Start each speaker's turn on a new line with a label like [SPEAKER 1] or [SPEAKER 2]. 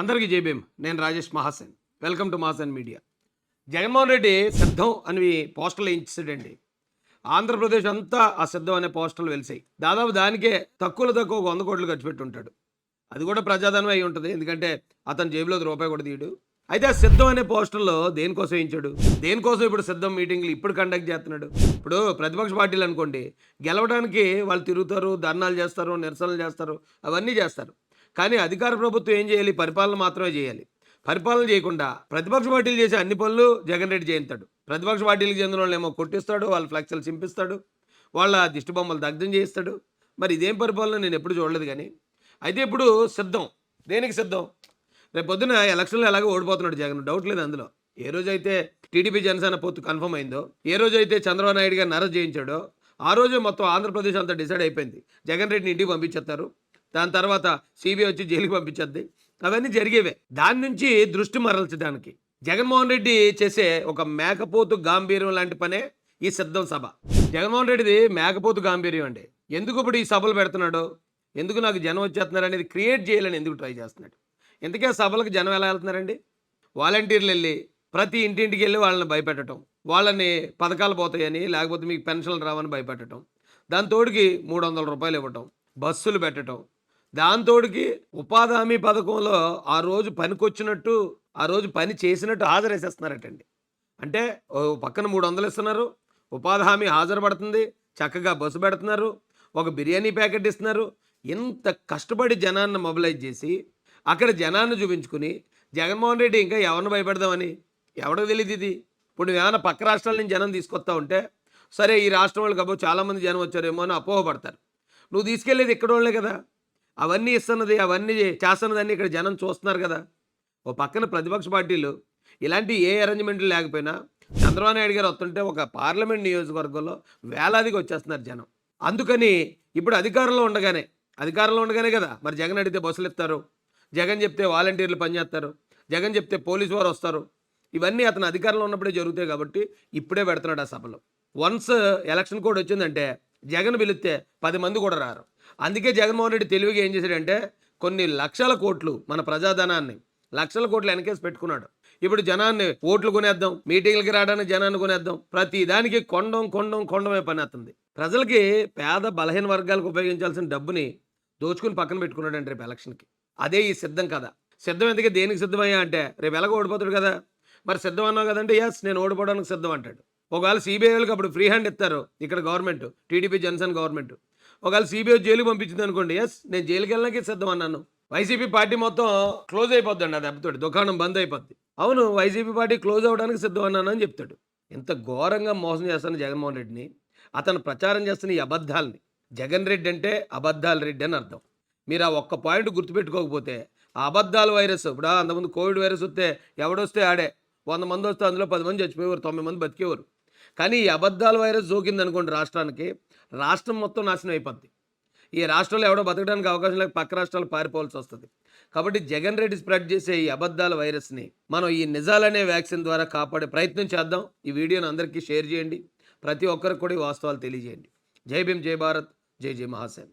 [SPEAKER 1] అందరికీ జై నేను Rajesh Mahasen. Welcome to Mahasen media Jaganmohan Reddy సిద్ధం అని పోస్టర్లు వేయించాడండి ఆంధ్రప్రదేశ్ అంతా ఆ సిద్ధం అనే పోస్టర్లు వెలిసాయి. దాదాపు దానికే తక్కువలో తక్కువ ఒక వంద కోట్లు ఖర్చు పెట్టుంటాడు అది కూడా ప్రజాధనం అయి ఉంటుంది. ఎందుకంటే అతని జేబులో రూపాయి కూడా తీయడు. అయితే ఆ సిద్ధం అనే పోస్టర్లో దేనికోసం వేయించాడు దేనికోసం ఇప్పుడు సిద్ధం మీటింగ్లు ఇప్పుడు కండక్ట్ చేస్తున్నాడు? ఇప్పుడు ప్రతిపక్ష పార్టీలు అనుకోండి గెలవడానికి వాళ్ళు తిరుగుతారు ధర్నాలు చేస్తారు నిరసనలు చేస్తారు అవన్నీ చేస్తారు. కానీ అధికార ప్రభుత్వం ఏం చేయాలి? పరిపాలన మాత్రమే చేయాలి. పరిపాలన చేయకుండా ప్రతిపక్ష పార్టీలు చేసే అన్ని పనులు జగన్ రెడ్డి చేయించాడు. ప్రతిపక్ష పార్టీలకు చెందిన వాళ్ళు ఏమో కొట్టిస్తాడు వాళ్ళ ఫ్లెక్స్లు చింపిస్తాడు వాళ్ళ దిష్టిబొమ్మలు దగ్ధం చేయిస్తాడు. మరి ఇదేం పరిపాలన? నేను ఎప్పుడు చూడలేదు కానీ. అయితే ఇప్పుడు సిద్ధం. దేనికి సిద్ధం? రేపు పొద్దున ఎలక్షన్లో ఎలాగో ఓడిపోతున్నాడు జగన్. డౌట్ లేదు అందులో. ఏ రోజైతే టీడీపీ జనసేన పొత్తు కన్ఫర్మ్ అయిందో ఏ రోజైతే చంద్రబాబు నాయుడు గారిని అరెస్ట్ చేయించాడో ఆ రోజే మొత్తం ఆంధ్రప్రదేశ్ అంతా డిసైడ్ అయిపోయింది. జగన్ రెడ్డిని ఇంటికి పంపించేస్తారు. దాని తర్వాత సిబిఐ వచ్చి జైలుకి పంపించద్ది. అవన్నీ జరిగేవే. దాని నుంచి దృష్టి మరల్చడానికి జగన్మోహన్ రెడ్డి చేసే ఒక మేకపోతు గాంభీర్యం లాంటి పనే ఈ సిద్ధం సభ. జగన్మోహన్ రెడ్డిది మేకపోతు గాంభీర్యం అండి. ఎందుకు ఇప్పుడు ఈ సభలు పెడుతున్నాడు? ఎందుకు నాకు జనం వచ్చేస్తున్నారు అనేది క్రియేట్ చేయాలని ఎందుకు ట్రై చేస్తున్నాడు? ఎందుకే సభలకు జనం ఎలా వెళ్తున్నారండి? వాలంటీర్లు వెళ్ళి ప్రతి ఇంటింటికి వెళ్ళి వాళ్ళని భయపెట్టడం వాళ్ళని పథకాలు పోతాయని లేకపోతే మీకు పెన్షన్లు రావని భయపెట్టడం దాని తోడికి మూడు వందల రూపాయలు ఇవ్వటం. బస్సులు పెట్టడం దాంతోడికి ఉపాధి హామీ పథకంలో ఆ రోజు పనికొచ్చినట్టు ఆ రోజు పని చేసినట్టు హాజరేసేస్తున్నారటండి. అంటే ఓ పక్కన మూడు వందలు ఇస్తున్నారు ఉపాధి హామీ హాజరుపడుతుంది చక్కగా బస్సు పెడుతున్నారు ఒక బిర్యానీ ప్యాకెట్ ఇస్తున్నారు. ఇంత కష్టపడి జనాన్ని మొబిలైజ్ చేసి అక్కడ జనాన్ని చూపించుకుని జగన్మోహన్ రెడ్డి ఇంకా ఎవరిని భయపెడదామని? ఎవడికి తెలియదు ఇది? ఇప్పుడు నువ్వేమైనా పక్క రాష్ట్రాల నుంచి జనం తీసుకొస్తా ఉంటే సరే ఈ రాష్ట్రం వాళ్ళు కాబో చాలామంది జనం వచ్చారేమో అని అపోహపడతారు. నువ్వు తీసుకెళ్ళేది ఇక్కడ వాళ్ళే కదా? అవన్నీ ఇస్తున్నది అవన్నీ చేస్తున్నదని ఇక్కడ జనం చూస్తున్నారు కదా. ఓ పక్కన ప్రతిపక్ష పార్టీలు ఇలాంటి ఏ అరేంజ్మెంట్లు లేకపోయినా చంద్రబాబు నాయుడు గారు వస్తుంటే ఒక పార్లమెంట్ నియోజకవర్గంలో వేలాదిగా వచ్చేస్తున్నారు జనం. అందుకని ఇప్పుడు అధికారంలో ఉండగానే అధికారంలో ఉండగానే కదా మరి జగన్ అడిగితే బస్సులు ఇస్తారు జగన్ చెప్తే వాలంటీర్లు పనిచేస్తారు జగన్ చెప్తే పోలీసు వారు వస్తారు. ఇవన్నీ అతను అధికారంలో ఉన్నప్పుడే జరుగుతాయి కాబట్టి ఇప్పుడే పెడుతున్నాడు ఆ సభలో. వన్స్ ఎలక్షన్ కోడ్ వచ్చిందంటే జగన్ పిలిస్తే పది మంది కూడా రారు. అందుకే జగన్మోహన్ రెడ్డి తెలివిగా ఏం చేశాడంటే కొన్ని లక్షల కోట్లు మన ప్రజాధనాన్ని లక్షల కోట్లు వెనకేసి పెట్టుకున్నాడు. ఇప్పుడు జనాన్ని ఓట్లు కొనేద్దాం మీటింగ్లకి రావడానికి జనాన్ని కొనేద్దాం ప్రతి దానికి కొండం కొండం కొండమే పని అవుతుంది. ప్రజలకి పేద బలహీన వర్గాలకు ఉపయోగించాల్సిన డబ్బుని దోచుకుని పక్కన పెట్టుకున్నాడండి రేపు ఎలక్షన్కి. అదే ఈ సిద్ధం కదా. సిద్ధం ఎందుకే దేనికి సిద్ధమయ్యా అంటే రేపు ఎలాగో ఓడిపోతాడు కదా. మరి సిద్ధం అన్నావు కదంటే ఎస్ నేను ఓడిపోవడానికి సిద్ధం అంటాడు. ఒకవేళ సిబిఐ వాళ్ళకి అప్పుడు ఫ్రీ హ్యాండ్ ఇస్తారు ఇక్కడ గవర్నమెంట్ టీడీపీ జనసేన గవర్నమెంట్ ఒకవేళ సిబిఐ జైలుకి పంపించింది అనుకోండి ఎస్ నేను జైలుకి వెళ్ళడానికి సిద్ధం అన్నాను. వైసీపీ పార్టీ మొత్తం క్లోజ్ అయిపోద్దండి అది దెబ్బతోటి దుకాణం బంద్ అయిపోద్ది. అవును వైసీపీ పార్టీ క్లోజ్ అవ్వడానికి సిద్ధం అన్నాను అని చెప్తాడు. ఇంత ఘోరంగా మోసం చేస్తాను జగన్మోహన్ రెడ్డిని. అతను ప్రచారం చేస్తున్న ఈ అబద్ధాలని. జగన్ రెడ్డి అంటే అబద్ధాల రెడ్డి అని అర్థం. మీరు ఆ ఒక్క పాయింట్ గుర్తుపెట్టుకోకపోతే ఆ అబద్ధాల వైరస్ ఇప్పుడు అంతకుముందు కోవిడ్ వైరస్ వస్తే ఎవడొస్తే ఆడే. వంద మంది వస్తే అందులో పది మంది చచ్చిపోయేవారు తొమ్మిది మంది బతికేవారు. కానీ ఈ అబద్ధాల వైరస్ సోకింది అనుకోండి రాష్ట్రానికి రాష్ట్రం మొత్తం నాశనం అయిపోద్ది. ఈ రాష్ట్రంలో ఎవడో బతకడానికి అవకాశం లేక పక్క రాష్ట్రాలు పారిపోవాల్సి వస్తుంది. కాబట్టి జగన్ రెడ్డి స్ప్రెడ్ చేసే ఈ అబద్ధాల వైరస్ని మనం ఈ నిజాలనే వ్యాక్సిన్ ద్వారా కాపాడే ప్రయత్నం చేద్దాం. ఈ వీడియోను అందరికీ షేర్ చేయండి. ప్రతి ఒక్కరికి కూడా ఈ వాస్తవాలు తెలియజేయండి. జై భీమ్ జై భారత్ జై జై మహాసేన్